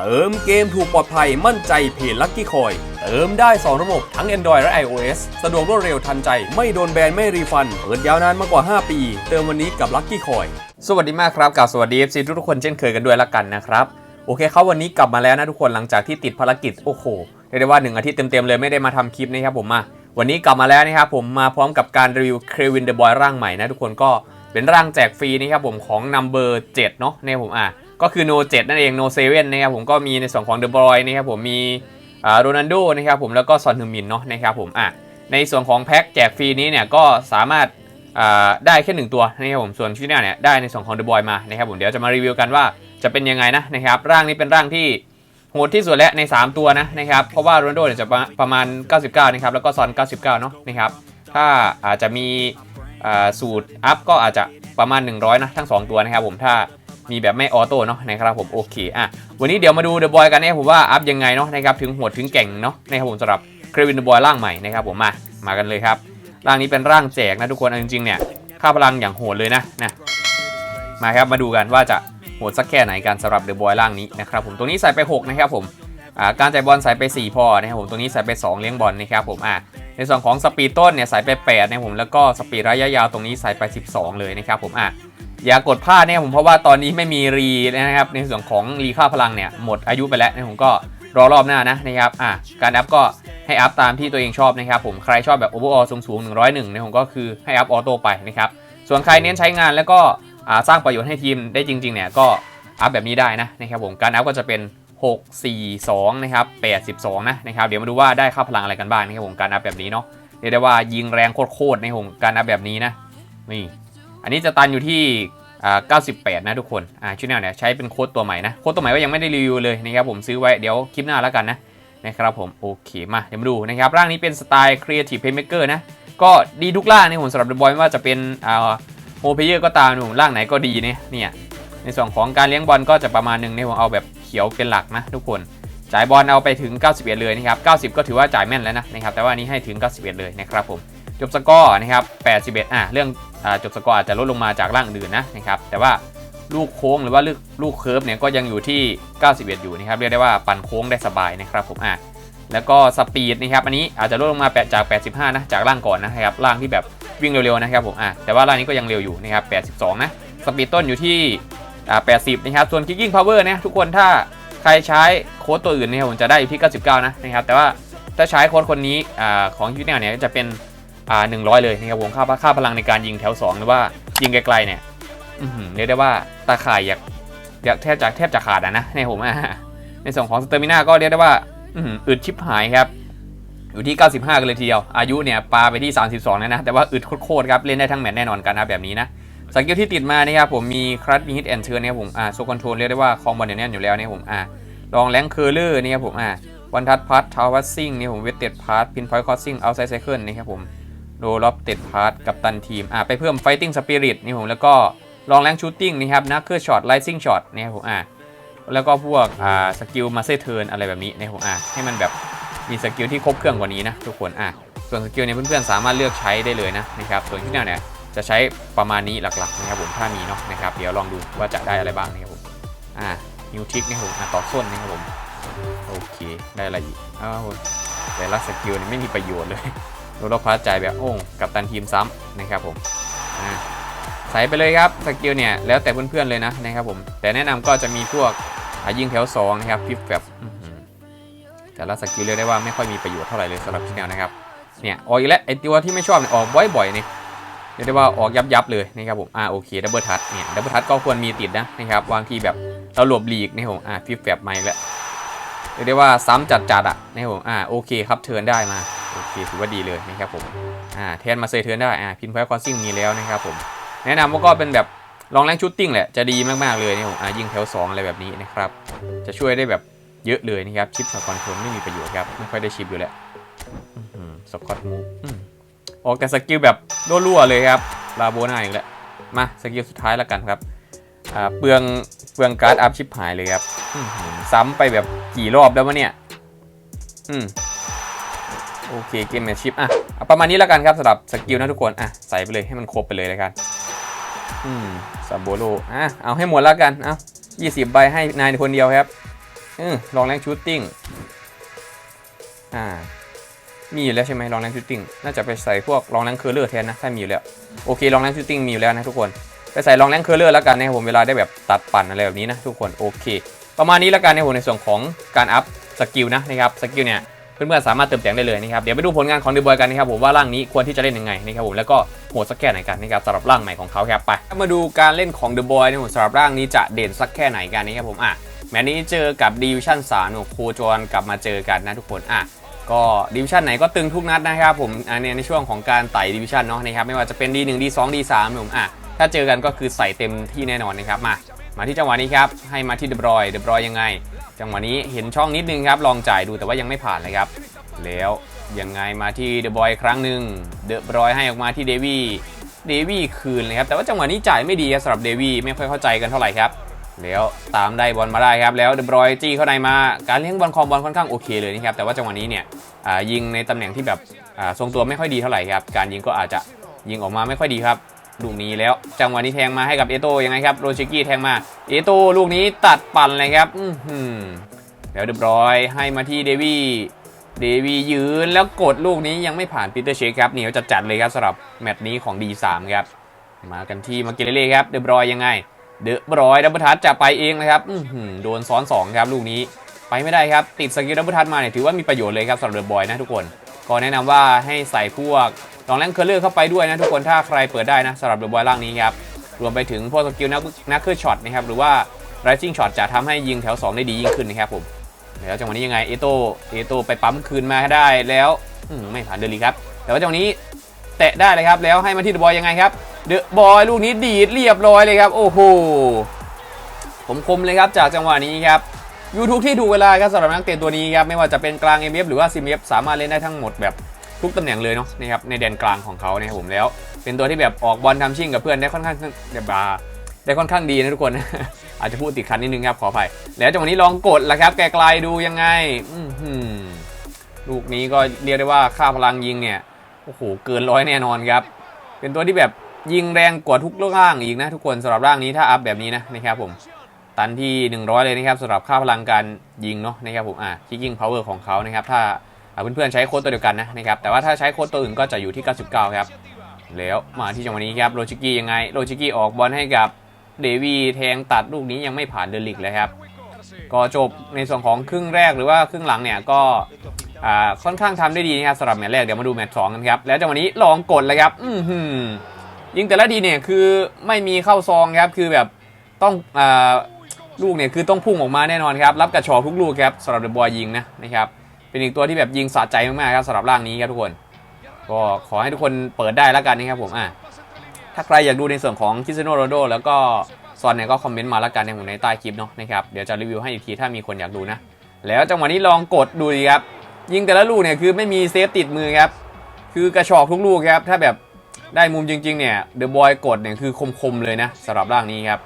เติมเกมถูกปลอดภัยมั่นใจเพจลัคกี้คอย เติมได้ 2 ระบบทั้ง Android และ iOS สะดวกรวดเร็วทันใจไม่โดนแบน ไม่รีฟัน เปิดยาวนานมากกว่า 5 ปี เติมวันนี้กับลัคกี้คอย สวัสดีมากครับกับสวัสดี FC ทุกคนเช่นเคยกันด้วยละกันนะครับ โอเคครับวันนี้กลับมาแล้วนะทุกคนหลังจากที่ติดภารกิจโอ้โหเรียกได้ว่าหนึ่งอาทิตย์เต็มๆเลยไม่ได้มาทำคลิปนะครับผมมาวันนี้กลับมาแล้วนะครับผมมาพร้อมกับการรีวิวเควินเดอะบอยร่างใหม่นะทุกคนก็เป็นร่างแจกฟรีนะครับผมของ Number 7เนาะเนี่ยผมอะ ก็คือ No 7นั่นเอง No 7นะครับผมก็มีในส่วนของ The Boy นะครับผมมีโรนัลโดนะครับผมแล้วก็ซอนฮึมินเนาะนะครับผมอะในส่วนของแพ็คแจกฟรีนี้เนี่ยก็สามารถได้แค่หนึ่งตัวนะครับผมส่วนที่เนี่ยเนี่ยได้ในส่วนของ The Boy มานะครับผมเดี๋ยวจะมารีวิวกันว่าจะเป็นยังไงนะนะครับร่างนี้เป็นร่างที่โหดที่สุดและใน 3 ตัวนะนะครับเพราะว่าโรนลโดเนี่ยจะประมาณ 99 นะครับแล้วก็ซอน 99 เนาะนะครับถ้าอาจจะมีสูตรอัพก็อาจจะประมาณ 100 นะ ทั้ง 2 ตัวนะครับผมถ้า มีแบบไม่ออโต้เนาะนะครับผมโอเคอะวันนี้เดี๋ยวมาดู The Boy กันนะครับผมว่าอัพยังไงเนาะนะครับถึงโหดถึงเก่งเนาะนะครับผมสำหรับเครวิน The Boy ร่างใหม่นะครับผมมามากันเลยครับร่างนี้เป็นร่างแจกนะทุกคนจริงๆเนี่ยค่าพลังอย่างโหดเลยนะนะมาครับมาดูกันว่าจะโหดสักแค่ไหนกันสำหรับเดอะบอยร่างนี้นะครับผมตรงนี้ใส่ไป 6 นะครับผมการจ่ายบอลใส่ไป 4 พอนะครับผมตรงนี้ใส่ไป 2 เลี้ยงบอลนะครับผมอ่าในส่วนของสปีดต้นเนี่ยใส่ไป8นะผมแล้วก็สปีดระยะยาวตรงนี้ใส่ไป 12 เลยนะครับผมอะ อย่ากดพลาดเนี่ยผมเพราะว่าตอนนี้ไม่มีรีนะครับ ในส่วนของรีค่าพลังเนี่ยหมดอายุไปแล้วนะผมก็รอรอบหน้านะนะครับอะการอัพก็ให้อัพตามที่ตัวเองชอบนะครับผมใครชอบแบบโอเวอร์ออสูงสูง101เนี่ยผมก็คือให้อัพออโต้ไปนะครับส่วนใครเน้นใช้งานแล้วก็สร้างประโยชน์ให้ทีมได้จริงๆเนี่ยก็อัพแบบนี้ได้นะนะครับผมการอัพก็จะเป็น 6 4 2นะครับ82นะนะครับเดี๋ยวมาดูว่าได้ค่าพลังอะไรกันบ้างนะครับผมการอัพแบบนี้เนาะเรียกได้ว่ายิงแรงโคตรๆนะครับผมการอัพแบบนี้นะนี่ อันนี้จะตันอยู่ที่98 นะทุกคนอ่าชุดแนวเนี่ยใช้เป็นโค้ดตัวใหม่นะ โค้ดตัวใหม่ก็ยังไม่ได้รีวิวเลยนะครับผมซื้อไว้เดี๋ยวคลิปหน้าแล้วกันนะนะครับผมโอเคมาเดี๋ยวมาดูนะครับร่างนี้เป็นสไตล์ Creative Playmaker นะ ก็ดีทุกร่างในผมสำหรับเดอะบอยไม่ว่าจะเป็นอ่าโมเพเยอร์ก็ตามผมร่างไหนก็ดีเนี่ยเนี่ยในส่วนของการเลี้ยงบอลก็จะประมาณหนึ่งในผมเอาแบบเขียวเป็นหลักนะทุกคนจ่ายบอลเอาไปถึง 91 เลยนะครับ 90 ก็ถือว่าจ่ายแม่นแล้วนะนะครับแต่ว่านี้ให้ถึง 91 เลยนะครับผมจบสกอร์นะครับ81อะเรื่อง จบสกอร์อาจจะลดลงมาจากร่างอื่นนะนะครับแต่ว่าลูกโค้งหรือว่าลูกลูกเคิร์ฟเนี่ยก็ยังอยู่ที่ 91 อยู่นะครับเรียกได้ว่าปั่นโค้งได้สบายนะครับผมอะแล้วก็สปีดนะครับอันนี้อาจจะลดลงมาแปจาก 85 นะจากล่างก่อนนะครับล่างที่แบบวิ่งเร็วๆนะครับผมอะแต่ว่าล่างนี้ก็ยังเร็วอยู่นะครับ82 นะสปีดต้นอยู่ที่อ่า80 นะครับส่วน kicking power นะทุกคนถ้าใครใช้โค้ดตัวอื่นเนี่ยผมจะได้อยู่ที่ 99 นะนะครับแต่ว่าถ้าใช้โค้ดคนนี้อ่าของยูแนลเนี่ยจะเป็น อ่า100เลยนะครับผมค่าค่าพลังในการยิงแถว2หรือว่ายิงไกลๆเนี่ยเรียกได้ว่าตาข่ายอยากอยากแทบจะแทบจะขาดอะนะในผมอะในส่วนของสเตอร์มินาก็เรียกได้ว่าอืดชิบหายครับ อยู่ที่ 95 กันเลยทีเดียว อายุเนี่ยปาไปที่ 32แล้วนะ แต่ว่าอึดโคตรครับ เล่นได้ทั้งแมตช์แน่นอนกันนะแบบนี้นะสกิลที่ติดมานะครับผมมีครัดมีฮิตแอนเชิร์นะครับผมอ่าโซคอนโทรลเรียกได้ว่าคอมบอลเนี่ยแน่นอยู่แล้วนะครับผมอ่าลองแรงเคอร์เลอร์นี่ครับผมอ่าวันทัดพัททาววัสซิ่งนี่ผมเวทเต็ดพาร์ทพินพอยต์คอสซิ่งเอาไซไซเคิลนี่ครับผม โดล็อบเต็ดพาร์ทกับตันทีมอ่าไปเพิ่มไฟติ้งสปิริตนี่ผมแล้วก็ลองแรงชูตติ้งนี่ครับนักเคอร์ช็อตไลซิ่งช็อตนี่ครับผมอ่าแล้วก็พวกอ่าสกิลมาเซเทิร์นอะไรแบบนี้ในผมอะให้มันแบบมีสกิลที่ครบเครื่องกว่านี้นะทุกคนอะส่วนสกิลเนี่ยเพื่อนๆสามารถเลือกใช้ได้เลยนะนะครับส่วนที่เนี่ยจะใช้ประมาณนี้หลักๆนะครับผมถ้ามีเนาะนะครับเดี๋ยวลองดูว่าจะได้อะไรบ้างนะครับผมอ่านิวทิกนะครับผมอะต่อส้นนะครับผมโอเคได้อะไรอีกอ้าวแต่ละสกิลเนี่ยไม่มีประโยชน์เลย โดนเราพาใจแบบโอ้กับตันทีมซ้ำนะครับผมใส่ไปเลยครับสกิลเนี่ยแล้วแต่เพื่อนๆเลยนะนะครับผม แต่แนะนำก็จะมีพวกยิงแถว2นะครับพิฟแบบแต่ละสกิลเรียกได้ว่าไม่ค่อยมีประโยชน์เท่าไหร่เลยสำหรับที่แนวนะครับเนี่ยออกอีกแล้วไอตัวที่ไม่ชอบเนี่ยออกบ่อยๆนี่เรียกได้ว่าออกยับๆเลยนะครับผมอ่าโอเคดับเบิลทัชเนี่ยดับเบิลทัชก็ควรมีติดนะนะครับวางทีแบบเราหลบหลีกนะครับผมอ่าพิฟแบบใหม่แล้วเรียกได้ว่าซ้ำจัดๆอะนะครับผมอ่าโอเคครับเทิร์นได้มา ถือว่าดีเลยนะครับผมอ่าแทนมาเซเทิร์นได้อ่าพินไฟคอสซิ่งมีแล้วนะครับผมแนะนำว่าก็เป็นแบบลองแรงชูตติ้งแหละจะดีมากๆเลยนี่ผมอะยิงแถว2อะไรแบบนี้นะครับจะช่วยได้แบบเยอะเลยนะครับชิปสกอตคอนไม่มีประโยชน์ครับไม่ค่อยได้ชิปอยู่แหละสกอตมูออกแต่สกิลแบบรั่วๆเลยครับลาโบน่าอีกแล้วมาสกิลสุดท้ายแล้วกันครับอ่าเปลืองเปลืองการ์ดอัพชิปหายเลยครับซ้ำไปแบบกี่รอบแล้ววะเนี่ย อืม โอเคเกมแมชชิปอะเอาประมาณนี้แล้วกันครับสำหรับสกิลนะทุกคนอะใส่ไปเลยให้มันครบไปเลยแล้วกันอืมซัมโบโลอะเอาให้หมดแล้วกันเอา20ใบให้นายคนเดียวครับเออลองแรงชูตติ้งอ่ามีอยู่แล้วใช่ไหมลองแรงชูตติ้งน่าจะไปใส่พวกลองแรงเคอร์เลอร์แทนนะถ้ามีอยู่แล้วโอเคลองแรงชูตติ้งมีอยู่แล้วนะทุกคนไปใส่ลองแรงเคอร์เลอร์แล้วกันนะครับผมเวลาได้แบบตัดปั่นอะไรแบบนี้นะทุกคนโอเค ประมาณนี้แล้วกันในะครับผมในส่วนของการอัพสกิลนะนะครับสกิลเนี่ย เพื่อนๆสามารถเติมแต่งได้เลยนะครับเดี๋ยวไปดูผลงานของเดบอยกันนะครับผมว่าร่างนี้ควรที่จะเล่นยังไงนะครับผมแล้วก็โหดสักแค่ไหนกันนะครับสำหรับร่างใหม่ของเขาครับไปมาดูการเล่นของเดบอยนะครับสำหรับร่างนี้จะเด่นสักแค่ไหนกันนะครับผมอะแมตช์นี้เจอกับดิวิชั่น3โคจรกลับมาเจอกันนะทุกคนอะก็ดิวิชั่นไหนก็ตึงทุกนัดนะครับผมอันนี้ในช่วงของการไต่ดิวิชั่นเนาะนะครับไม่ว่าจะเป็น D1 D2 D3 ผมอะถ้าเจอกันก็คือใส่เต็มที่แน่นอนนะครับมามาที่จังหวะนี้ครับให้มาที่เดบอยเดบอยยังไง จังหวะนี้เห็นช่องนิดนึงครับ ลองจ่ายดูแต่ว่ายังไม่ผ่านเลยครับ แล้วยังไงมาที่เดอะบอยครั้งหนึ่งเดอะบอยให้ออกมาที่เดวี่เดวี่คืนเลยครับ แต่ว่าจังหวะนี้จ่ายไม่ดีครับสำหรับเดวี่ไม่ค่อยเข้าใจกันเท่าไหร่ครับ แล้วตามได้บอลมาได้ครับ แล้วเดอะบอยจี้เข้าในมา การเลี้ยงบอลคอมบอลค่อนข้างโอเคเลยนะครับ แต่ว่าจังหวะนี้เนี่ยยิงในตำแหน่งที่แบบทรงตัวไม่ค่อยดีเท่าไหร่ครับ การยิงก็อาจจะยิงออกมาไม่ค่อยดีครับ ลูกนี้แล้ว จังหวะนี้แทงมาให้กับเอโตยังไงครับโรชิกี้แทงมาเอโตลูกนี้ตัดปั่นเลยครับอื้อหือแล้วเดอะบอยให้มาที่เดวี่เดวียืนแล้วกดลูกนี้ยังไม่ผ่านปีเตอร์เชคครับเหนียวจัดๆเลยครับสำหรับแมตช์นี้ของ D3 ครับ มากันที่มาเกเลเล่ครับเดบรอยยังไง เดบรอยดับเบิลทัชจะไปเองนะครับอืโดนซ้อน 2 ครับลูกนี้ไปไม่ได้ครับ ติดสกิลดับเบิลทัชมาเนี่ยถือว่ามีประโยชน์เลยครับสำหรับเดบรอยนะทุกคน ก็แนะนำว่าให้ใส่พวก ลองแรงเคอร์เลอร์เข้าไปด้วยนะทุกคนถ้าใครเปิดได้นะสำหรับเดอะบอยร่างนี้ครับรวมไปถึงพวกสกิลนักนักเคอร์ช็อตนะครับหรือว่าไรซิ่งช็อตจะทำให้ยิงแถว 2 ได้ดียิ่งขึ้นนะครับผมแล้วจังหวะนี้ยังไงเอโตเอโตไปปั๊มคืนมาให้ได้แล้วมไม่ผ่านเดลีครับแต่ว่าจังหวะนี้แตะได้เลยครับแล้วให้มาที่เดอะบอยยังไงครับเดอะบอยลูกนี้ดีดเรียบร้อยเลยครับ โอ้โหผมคมเลยครับจากจังหวะนี้ครับยูทูกที่ถูกเวลาครับสำหรับนักเตะตัวนี้ครับไม่ว่าจะเป็นกลาง m f หรือว่า c m f สามารถเล่นได้ทั้งหมดแบบ ทุกตำแหน่งเลยเนาะนะครับในแดนกลางของเขานะครับผมแล้ว เป็นตัวที่แบบออกบอลทำชิ่งกับเพื่อนได้ค่อนข้างแบบได้ค่อนข้างดีนะทุกคน อาจจะพูดติดขัดนิดนึงครับขออภัย แล้วจังหวะนี้ลองกดล้วครับไกลๆดูยังไงอืลูกนี้ก็เรียกได้ว่าค่าพลังยิงเนี่ยโอ้โหเกินร้อยแน่นอนครับ เป็นตัวที่แบบยิงแรงกว่าทุกร่างอีกนะทุกคนสำหรับร่างนี้ถ้าอัพแบบนี้นะนะครับผมตันที่ 100 เลยนะครับสำหรับค่าพลังการยิงเนาะนะครับผมอะคิกกิ้งพาวเวอร์ของเขานะครับถ้า เพื่อนๆใช้โค้ดตัวเดียวกันนะนะครับแต่ว่าถ้าใช้โค้ดตัวอื่นก็จะอยู่ที่ 99 ครับ แล้วมาที่จังหวะนี้ครับโรชิกี้ยังไงโรชิกี้ออกบอลให้กับเดวีแทงตัดลูกนี้ยังไม่ผ่านเดลิกเลยครับก็จบในส่วนของครึ่งแรกหรือว่าครึ่งหลังเนี่ยก็ค่อนข้างทำได้ดีนะครับสำหรับแมตช์แรกเดี๋ยวมาดูแมตช์สองกันครับแล้วจังหวะนี้ลองกดเลยครับอือหือยิงแต่ละทีเนี่ยคือไม่มีเข้าซองครับคือแบบต้องอลูกเนี่ยคือต้องพุ่งออกมาแน่นอนครับรับกระชอทุกลูกครับสำหรับเดอะบอยยิงนะนะครับ เป็นอีกตัวที่แบบยิงสะใจมากๆครับสำหรับร่างนี้ครับทุกคน ก็ขอให้ทุกคนเปิดได้แล้วกันนะครับผมอะถ้าใครอยากดูในส่วนของคิสโนโรโดแล้วก็ซอนเนี่ยก็คอมเมนต์มาแล้วกันในผมในใต้คลิปเนาะนะครับเดี๋ยวจะรีวิวให้อีกทีถ้ามีคนอยากดูนะ แล้วจังหวะนี้ลองกดดูดีครับ ยิงแต่ละลูกเนี่ยคือไม่มีเซฟติดมือครับคือกระชอกทุกลูกครับถ้าแบบได้มุมจริงๆเนี่ยเดอะบอยกดเนี่ยคือคมๆเลยนะสำหรับร่างนี้ครับ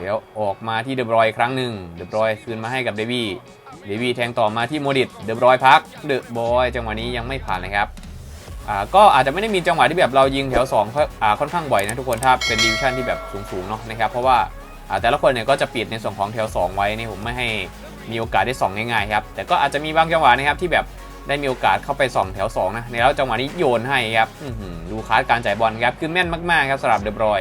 แล้วออกมาที่เดอะบอยครั้งหนึ่งเดอะบอยคืนมาให้กับเดวี่เดวี่แทงต่อมาที่โมดิตเดอะบอยพักเดอะบอยจังหวะนี้ยังไม่ผ่านเลยครับอ่าก็อาจจะไม่ได้มีจังหวะที่แบบเรายิงแถว2อยอ่าค่อนข้างบ่อยนะทุกคนถ้าเป็นดิวิชั่นที่แบบสูงๆเนาะนะครับเพราะว่าอ่าแต่ละคนเนี่ยก็จะปิดในส่วนของแถว 2 ไว้นี่ผมไม่ให้มีโอกาสได้ส่องง่ายๆครับแต่ก็อาจจะมีบางจังหวะนะครับที่แบบได้มีโอกาสเข้าไปส่องแถว2นะแล้วจังหวะนี้โยนให้ครับดูคาดการจ่ายบอลครับคือแม่นมากๆครับสำหรับเดบรอย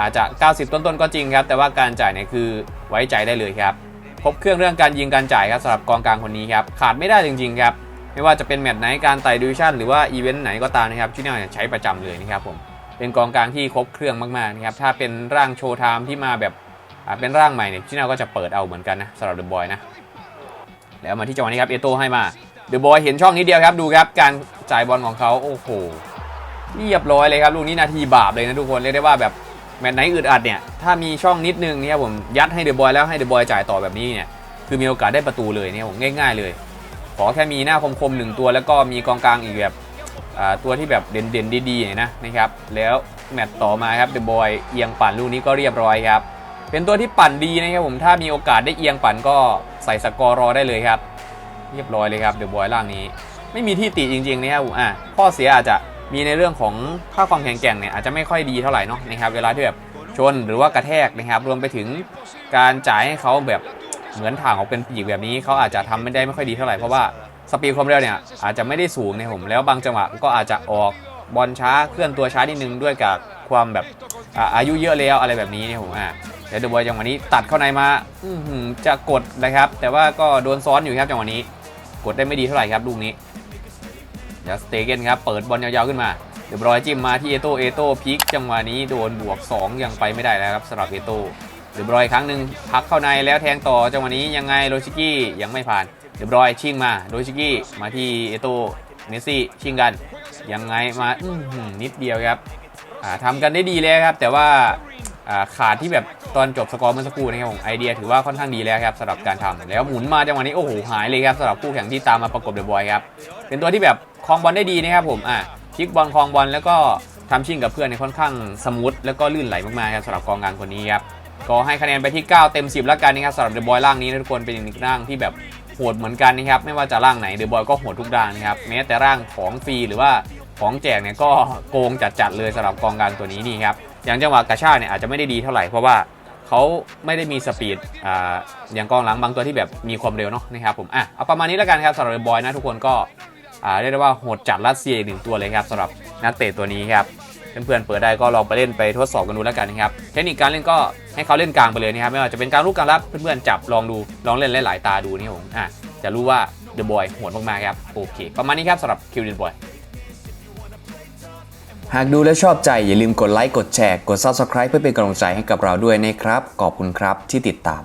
อาจจะ 90 ต้นๆก็จริงครับ แต่ว่าการจ่ายเนี่ยคือไว้ใจได้เลยครับ ครบเครื่องเรื่องการยิงการจ่ายครับสำหรับกองกลางคนนี้ครับ ขาดไม่ได้จริงๆครับไม่ว่าจะเป็นแมตช์ไหนการไต่ดิวิชั่นหรือว่าอีเวนต์ไหนก็ตามนะครับที่เนี่ยใช้ประจำเลยนะครับผมเป็นกองกลางที่ครบเครื่องมากๆนะครับถ้าเป็นร่างโชว์ไทม์ที่มาแบบเป็นร่างใหม่เนี่ยที่เนี่ยก็จะเปิดเอาเหมือนกันนะสำหรับเดอะบอยนะแล้วมาที่จังหวะนี้ครับเอโตให้มาเดอะบอยเห็นช่องนี้เดียวครับดูครับการจ่ายบอลของเขาโอ้โหเรียบร้อยเลยครับลูกนี้นาทีบาปเลยนะทุกคนเรียกได้ว่าแบบ แมตช์ไหนอึดอัดเนี่ยถ้ามีช่องนิดนึงเนี่ยผมยัดให้เดอะบอยแล้วให้เดอะบอยจ่ายต่อแบบนี้เนี่ยคือมีโอกาสได้ประตูเลยเนี่ยผมง่าย ๆ เลย ขอแค่มีหน้าคมๆหนึ่งตัว แล้วก็มีกองกลางอีกแบบตัวที่แบบเด่นๆดีๆนะนะครับแล้วแมตต์ต่อมาครับเดอะบอยเอียงปั่นลูกนี้ก็เรียบร้อยครับเป็นตัวที่ปั่นดีนะครับผมถ้ามีโอกาสได้เอียงปั่นก็ใส่สกอร์รอได้เลยครับ เรียบร้อยเลยครับเดอะบอยล่างนี้ ไม่มีที่ติจริงๆนะครับผมอะข้อเสียอาจจะ มีในเรื่องของค่าความแข็งแกร่งเนี่ยอาจจะไม่ค่อยดีเท่าไหร่เนาะนะครับเวลาที่แบบชนหรือว่ากระแทกนะครับรวมไปถึงการจ่ายให้เขาแบบเหมือนถ่างออกเป็นปีกแบบนี้เขาอาจจะทำไม่ได้ไม่ค่อยดีเท่าไหร่เพราะว่าสปีดความเร็วเนี่ยอาจจะไม่ได้สูงนะผม แล้วบางจังหวะก็อาจจะออกบอลช้าเคลื่อนตัวช้านิดนึงด้วยกับความแบบอาอายุเยอะแล้วอะไรแบบนี้เนี่ยผมอะเดี๋ยวเดอะบอยจังหวะนี้ตัดเข้าในมาจะกดนะครับ แต่ว่าก็โดนซ้อนอยู่ครับจังหวะนี้ กดได้ไม่ดีเท่าไหร่ครับลูกนี้ ยวสเตเกนครับ เปิดบอลยาวๆขึ้นมา เดี๋ยวบอยจิ้มมาที่เอโตเอโตพลิกจังหวะนี้โดนบวก 2 ยังไปไม่ได้แล้วครับสำหรับเอโตเดี๋ยวบอยครั้งหนึ่งพักเข้าในแล้วแทงต่อจังหวะนี้ยังไงโรชิกี้ยังไม่ผ่าน เดี๋ยวบอยชิงมาโรชิกี้มาที่เอโตเมสซี่ชิงกันยังไงมาอืนิดเดียวครับอ่าทำกันได้ดีแล้วครับ แต่ว่าขาดที่แบบตอนจบสกอร์เมื่อสักครู่นะครับผมไอเดียถือว่าค่อนข้างดีแล้วครับสำหรับการทำแล้วหมุนมาจังหวะนี้โอ้โหหายเลยครับสำหรับคู่แข่งที่ตามมาประกบเดอะบอยครับเป็นตัวที่แบบ คลองบอลได้ดีนะครับผมอะพลิกบอลคลองบอลแล้วก็ทำชิ่งกับเพื่อนในค่อนข้างสมูทแล้วก็ลื่นไหลมากๆครับสำหรับกองกลางคนนี้ครับก็ให้คะแนนไปที่ 9 เต็ม 10 แล้วกันนะครับสำหรับเดอะบอยร่างนี้นะทุกคนเป็นอีกร่างที่แบบโหดเหมือนกันนะครับไม่ว่าจะร่างไหนเดอะบอยก็โหดทุกร่างนะครับแม้แต่ร่างของฟรีหรือว่าของแจกเนี่ยก็โกงจัดๆเลยสำหรับกองกลางตัวนี้นี่ครับอย่างจังหวะกระชากเนี่ยอาจจะไม่ได้ดีเท่าไหร่เพราะว่าเขาไม่ได้มีสปีดอ่าอย่างกองหลังบางตัวที่แบบมีความเร็วเนาะนะครับผมอะเอาประมาณนี้แล้วกันครับสำหรับบอยนะทุกคนก็ เรียกได้ว่าโหดจัดรัสเซียอีกหนึ่งตัวเลยครับสำหรับนักเตะตัวนี้ครับเพื่อนๆเปิดได้ก็ลองไปเล่นไปทดสอบกันดูแล้วกันนะครับเทคนิคการเล่นก็ให้เขาเล่นกลางไปเลยนะครับไม่ว่าจะเป็นการลุกการรับเพื่อนๆจับลองดูลองเล่นหลายๆตาดูนี่ผมอะจะรู้ว่าเดอะบอยโหดมากๆครับโอเค ประมาณนี้ครับสำหรับคิวเดนบอยหากดูแล้วชอบใจอย่าลืมกดไลค์กดแชร์กด Subscribe เพื่อเป็นกำลังใจให้กับเราด้วยนะครับขอบคุณครับที่ติดตาม